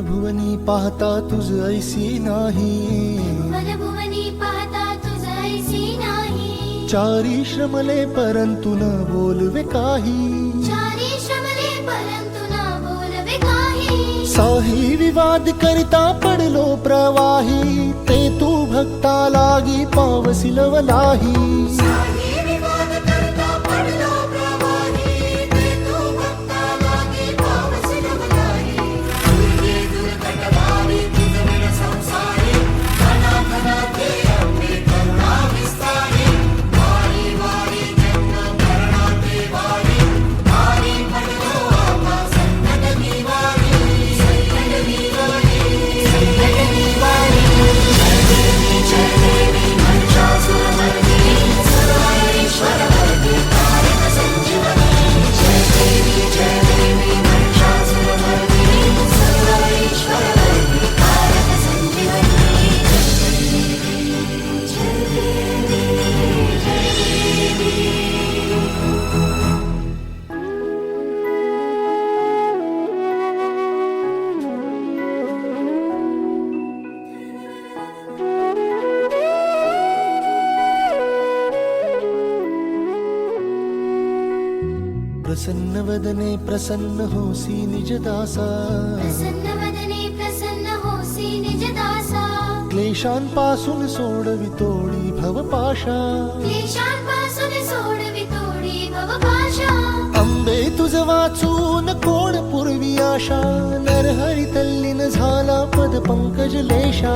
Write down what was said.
भुवनी पाहता तुझ ऐसी नाही. भुवनी पाहता तुझ ऐसी नाही. चारी श्रमले परंतु न बोलवे काही. साही विवाद करिता पडलो प्रवाही ते तू भक्ता लागी पावसी प्रसन्न वदने प्रसन्न होसी निज दासा प्रसन्न वदने प्रसन्न होसी निज दासा क्लेशांपासून सोडवी तोडी भवपाशा। क्लेशांपासून भवपाशा। अंबे तुझ वाचून कोण पूर्वी आशा? नरहरी तल्लीन झाला पद पंकज लेशा।